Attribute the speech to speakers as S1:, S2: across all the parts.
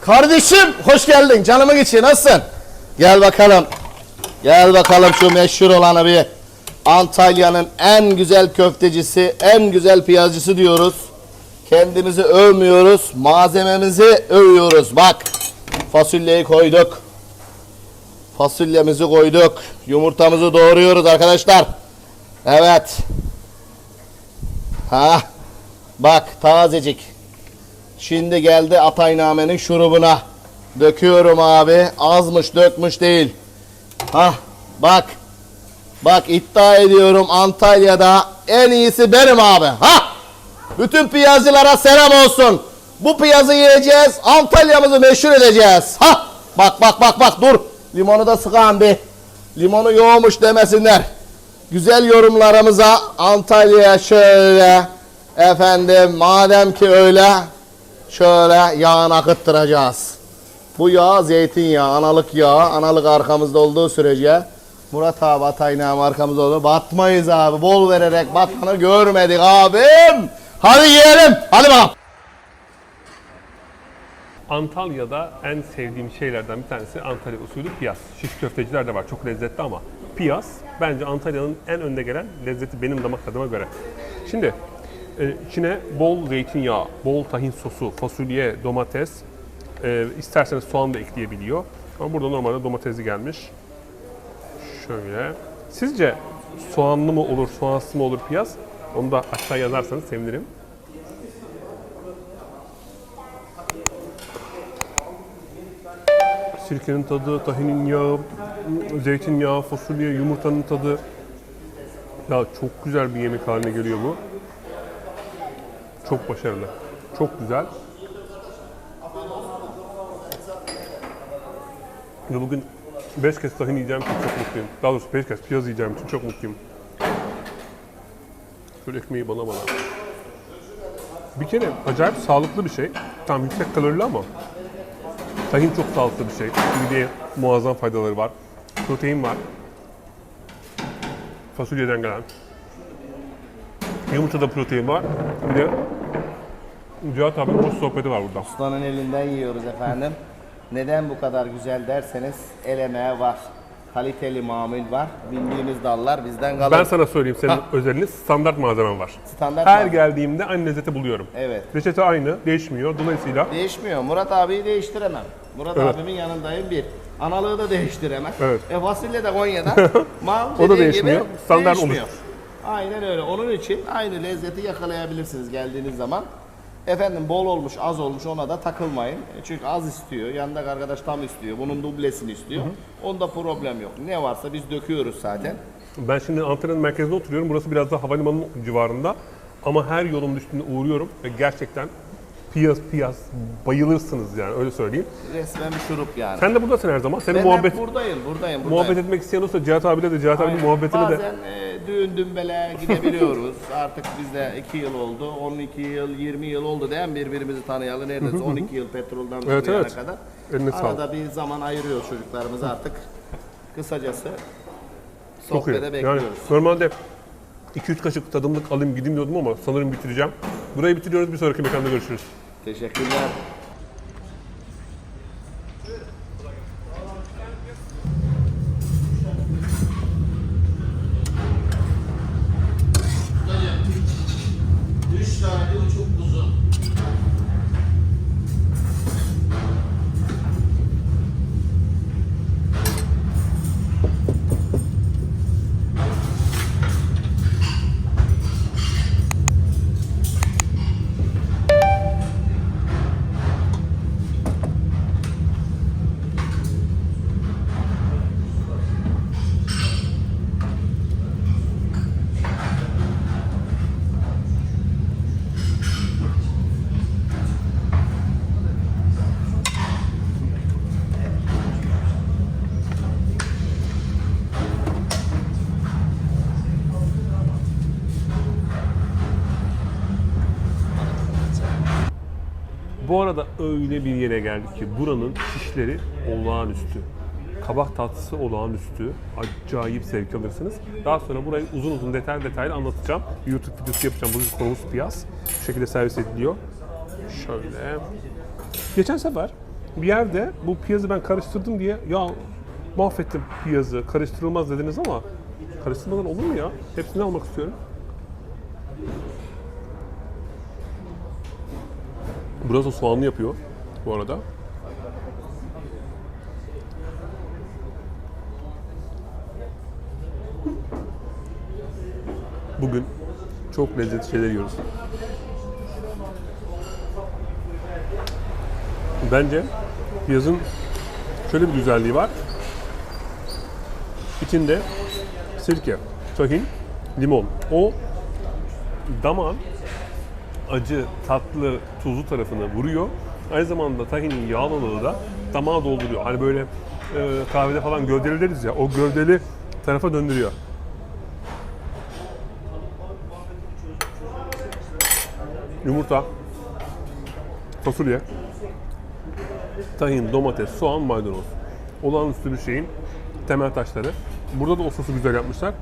S1: Kardeşim hoş geldin. Canımın içi nasılsın? Gel bakalım. Gel bakalım şu meşhur olanı bir. Antalya'nın en güzel köftecisi, en güzel piyazcısı diyoruz. Kendimizi övmüyoruz, malzememizi övüyoruz. Bak, fasulyeyi koyduk. Fasulyemizi koyduk. Yumurtamızı doğruyoruz arkadaşlar. Evet. Ha. Bak tazecik. Şimdi geldi Ataynamenin şurubuna. Döküyorum abi. Azmış dökmüş değil. Hah bak. Bak iddia ediyorum Antalya'da en iyisi benim abi. Ha! Bütün piyazcılara selam olsun. Bu piyazı yiyeceğiz. Antalya'mızı meşhur edeceğiz. Ha! Bak bak bak bak dur. Limonu da sıkan bir. Limonu yoğmuş demesinler. Güzel yorumlarımıza Antalya'ya şöyle efendim madem ki öyle şöyle yağını akıttıracağız. Bu yağ zeytinyağı, analık yağı. Analık arkamızda olduğu sürece Murat abi Ataynağım arkamızda olduğu batmayız abi. Bol vererek batmanı görmedik abim. Hadi yiyelim. Hadi bakalım.
S2: Antalya'da en sevdiğim şeylerden bir tanesi Antalya usulü piyaz. Şiş köfteciler de var çok lezzetli ama piyaz bence Antalya'nın en önde gelen lezzeti benim damak tadıma göre. Şimdi e, içine bol zeytinyağı, bol tahin sosu, fasulye, domates, e, isterseniz soğan da ekleyebiliyor. Ama burada normalde domatesli gelmiş. Şöyle. Sizce soğanlı mı olur, soğansız mı olur piyaz? Onu da aşağı yazarsanız sevinirim. Sirkenin tadı, tahinin yağı, zeytinyağı, fasulye, yumurtanın tadı. Ya çok güzel bir yemek haline geliyor bu. Çok başarılı. Çok güzel. Ve bugün 5 kez tahin yiyeceğim için çok mutluyum. Daha doğrusu 5 kez piyaz yiyeceğim için çok mutluyum. Şöyle ekmeği bana bana. Bir kere acayip sağlıklı bir şey. Tam yüksek kalorili ama Tahin çok sağlıklı bir şey. Mideye muazzam faydaları var. Protein var. Fasulyeden gelen. Yumurtada protein var. Bir de Cihat abinin hoş sohbeti var burada.
S1: Ustanın elinden yiyoruz efendim. Neden bu kadar güzel derseniz el emeği var. Kaliteli mamul var. Bildiğimiz dallar bizden kalır.
S2: Ben sana söyleyeyim senin özelliğini standart malzemen var.
S1: Standart
S2: Her
S1: malzeme.
S2: geldiğimde aynı lezzeti buluyorum.
S1: Evet.
S2: Reçete aynı, değişmiyor. Dolayısıyla
S1: Değişmiyor. Murat abiyi değiştiremem. Murat
S2: Evet.
S1: abimin yanındayım bir. Analığı da değiştiremem.
S2: Evet.
S1: E fasulye de Konya'da. Mal
S2: O da
S1: dediğin
S2: değişmiyor. Standart
S1: değişmiyor. Aynen öyle. Onun için aynı lezzeti yakalayabilirsiniz geldiğiniz zaman. Efendim bol olmuş, az olmuş ona da takılmayın. E, Çünkü az istiyor, yanındaki arkadaş tam istiyor, bunun dublesini istiyor. Onda problem yok. Ne varsa biz döküyoruz zaten.
S2: Ben şimdi Antalya'nın merkezinde oturuyorum. Burası biraz daha havalimanının civarında. Ama her yolun üstünde uğruyorum ve gerçekten piyaz piyaz bayılırsınız yani öyle söyleyeyim.
S1: Resmen bir şurup yani.
S2: Sen de buradasın her zaman. Senin
S1: ben
S2: muhabbet
S1: hep buradayım, buradayım, buradayım.
S2: muhabbet etmek isteyen olursa Cihat abiyle de Cihat abinin muhabbetine de
S1: Bazen e, düğün dümbele gidebiliyoruz. Artık bizde 2 yıl oldu, 12 yıl, 20 yıl oldu mi birbirimizi tanıyalı neredeyse 12 yıl petrolden
S2: Evet,
S1: buraya
S2: evet.
S1: kadar.
S2: Eline
S1: Arada
S2: sağlık.
S1: bir zaman ayırıyoruz çocuklarımız artık. Kısacası sohbete
S2: Yani
S1: bekliyoruz.
S2: normalde 2-3 kaşık tadımlık alayım gideyim diyordum ama sanırım bitireceğim. Burayı bitiriyoruz. Bir sonraki mekanda görüşürüz.
S1: Teşekkürler.
S2: Bu arada öyle bir yere geldik ki buranın şişleri olağanüstü. Kabak tatlısı olağanüstü. Acayip zevk alırsınız. Daha sonra burayı uzun uzun detaylı detaylı anlatacağım. YouTube videosu yapacağım. Bugün konumuz piyaz. Bu şekilde servis ediliyor. Şöyle. Geçen sefer bir yerde bu piyazı ben karıştırdım diye ya mahvettim piyazı karıştırılmaz dediniz ama karıştırmadan olur mu ya? Hepsini almak istiyorum. Burası soğanlı yapıyor bu arada. Bugün çok lezzetli şeyler yiyoruz. Bence piyazın şöyle bir güzelliği var. İçinde sirke, tahin, limon. O damağın acı, tatlı, tuzlu tarafını vuruyor. Aynı zamanda tahinin yağlılığı da damağı dolduruyor. Hani böyle e, kahvede falan gövdeli deriz ya, o gövdeli tarafa döndürüyor. Yumurta, fasulye, tahin, domates, soğan, maydanoz. Olağanüstü bir şeyin temel taşları. Burada da o sosu güzel yapmışlar.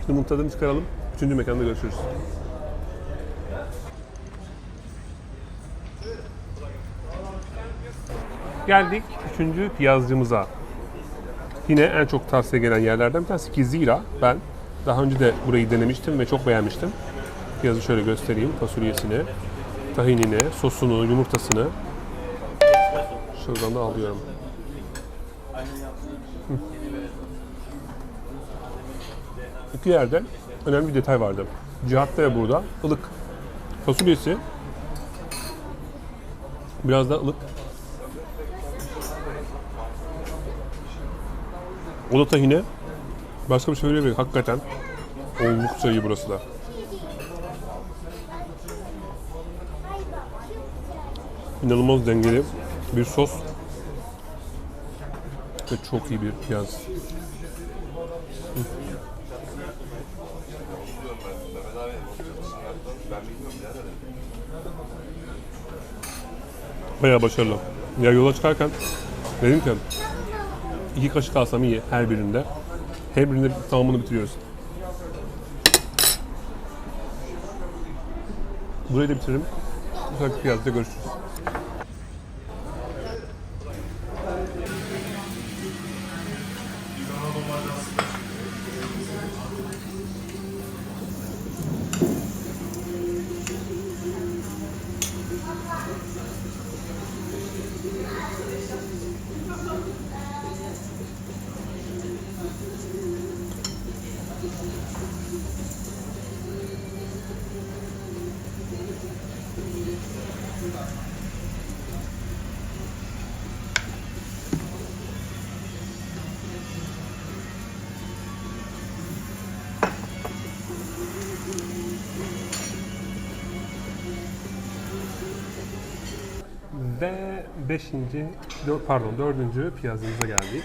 S2: Şimdi bunun tadını çıkaralım. Üçüncü mekanda görüşürüz. Geldik üçüncü piyazcımıza. Yine en çok tavsiye gelen yerlerden bir tanesi ki zira ben daha önce de burayı denemiştim ve çok beğenmiştim. Piyazı şöyle göstereyim. Fasulyesini, tahinini, sosunu, yumurtasını. Şuradan da alıyorum. Hı. İki yerde önemli bir detay vardı. Cihatta ve burada ılık. Fasulyesi biraz da ılık. O da tahine. Başka bir şey söyleyemiyorum. Hakikaten oldukça iyi burası da. İnanılmaz dengeli bir sos ve çok iyi bir piyaz. Bayağı başarılı. Ya yola çıkarken dedim ki iki kaşık alsam iyi her birinde. Her birinde tamamını bitiriyoruz. Burayı da bitiririm. Bir sonraki görüşürüz. Beşinci, pardon dördüncü piyazımıza geldik.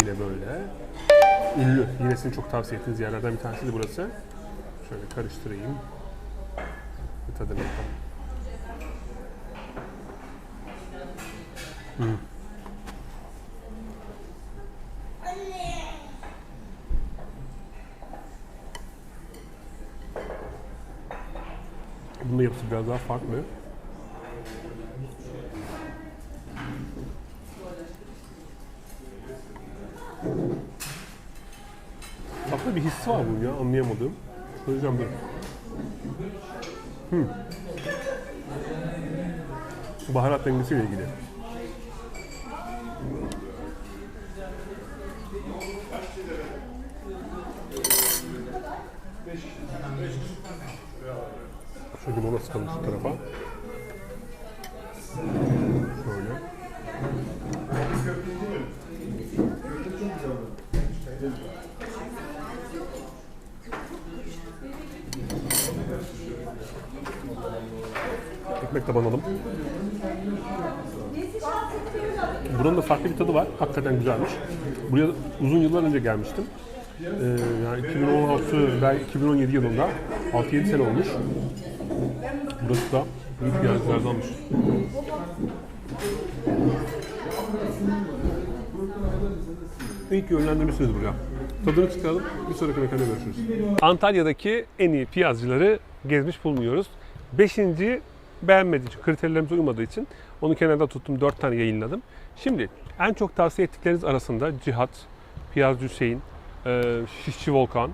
S2: Yine böyle. Ünlü. Yine sizin çok tavsiye ettiğiniz yerlerden bir tanesi de burası. Şöyle karıştırayım. Bir tadına bakalım. Hmm. Bunun yapısı biraz daha farklı. Tatlı bir hissi var bunun ya anlayamadım. Söyleyeceğim dur. Hmm. Baharat dengesiyle ilgili. Şu limonu sıkalım şu tarafa. Şöyle. Ekmek de banalım. Buranın da farklı bir tadı var. Hakikaten güzelmiş. Buraya uzun yıllar önce gelmiştim. Ee, yani 2016, belki 2017 yılında 6-7 sene olmuş. Burası da büyük yazılardanmış. İyi ki yönlendirmişsiniz buraya. Tadını çıkaralım. Bir sonraki mekanda görüşürüz. Antalya'daki en iyi piyazcıları gezmiş bulunuyoruz. Beşinci beğenmediği için, kriterlerimize uymadığı için onu kenarda tuttum. 4 tane yayınladım. Şimdi en çok tavsiye ettikleriniz arasında Cihat, Piyazcı Hüseyin, Şişçi Volkan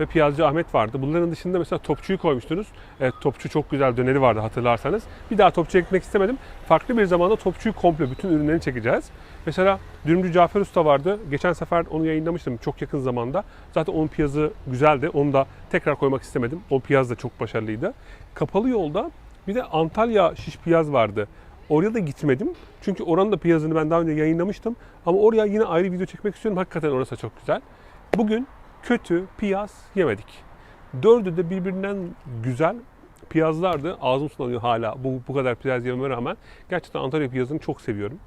S2: ve Piyazcı Ahmet vardı. Bunların dışında mesela Topçu'yu koymuştunuz. Evet Topçu çok güzel döneri vardı hatırlarsanız. Bir daha Topçu ekmek istemedim. Farklı bir zamanda Topçu'yu komple bütün ürünlerini çekeceğiz. Mesela Dürümcü Cafer Usta vardı. Geçen sefer onu yayınlamıştım çok yakın zamanda. Zaten onun piyazı güzeldi. Onu da tekrar koymak istemedim. O piyaz da çok başarılıydı. Kapalı yolda bir de Antalya şiş piyaz vardı. Oraya da gitmedim. Çünkü oranın da piyazını ben daha önce yayınlamıştım. Ama oraya yine ayrı video çekmek istiyorum. Hakikaten orası çok güzel. Bugün kötü piyaz yemedik. Dördü de birbirinden güzel piyazlardı. Ağzım sulanıyor hala bu, bu kadar piyaz yememe rağmen. Gerçekten Antalya piyazını çok seviyorum.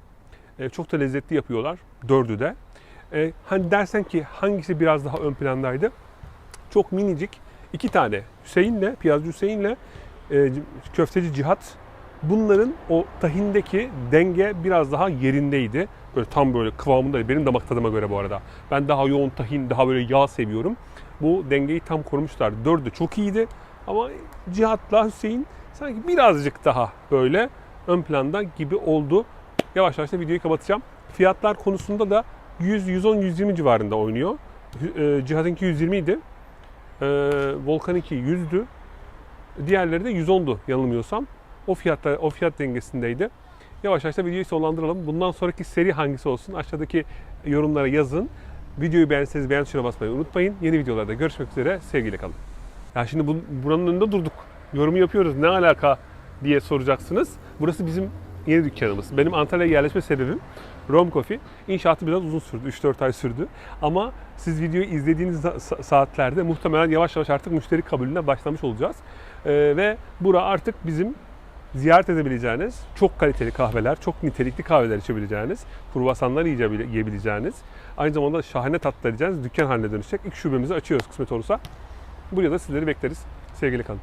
S2: E, çok da lezzetli yapıyorlar. Dördü de. E, hani dersen ki hangisi biraz daha ön plandaydı? Çok minicik iki tane Hüseyin'le, piyazcı Hüseyin'le e, köfteci Cihat bunların o tahindeki denge biraz daha yerindeydi. Böyle tam böyle kıvamındaydı. Benim damak tadıma göre bu arada. Ben daha yoğun tahin, daha böyle yağ seviyorum. Bu dengeyi tam korumuşlardı. Dördü çok iyiydi. Ama Cihat'la Hüseyin sanki birazcık daha böyle ön planda gibi oldu. Yavaş yavaş da videoyu kapatacağım. Fiyatlar konusunda da 100, 110, 120 civarında oynuyor. E, Cihat'ınki 120 idi. E, Volkan'ınki 100'dü. Diğerleri de 110'du yanılmıyorsam. O fiyatta o fiyat dengesindeydi. Yavaş yavaş da videoyu sonlandıralım. Bundan sonraki seri hangisi olsun? Aşağıdaki yorumlara yazın. Videoyu beğenseniz beğen tuşuna basmayı unutmayın. Yeni videolarda görüşmek üzere. Sevgiyle kalın. Ya şimdi bu, buranın önünde durduk. Yorum yapıyoruz. Ne alaka diye soracaksınız. Burası bizim yeni dükkanımız. Benim Antalya'ya yerleşme sebebim Rom Coffee. İnşaatı biraz uzun sürdü. 3-4 ay sürdü. Ama siz videoyu izlediğiniz sa- saatlerde muhtemelen yavaş yavaş artık müşteri kabulüne başlamış olacağız. Ee, ve bura artık bizim ziyaret edebileceğiniz çok kaliteli kahveler, çok nitelikli kahveler içebileceğiniz, kruvasanlar yiyebil- yiyebileceğiniz, aynı zamanda şahane tatlar yiyeceğiniz dükkan haline dönüşecek. İlk şubemizi açıyoruz kısmet olursa. Buraya da sizleri bekleriz. Sevgili kalın.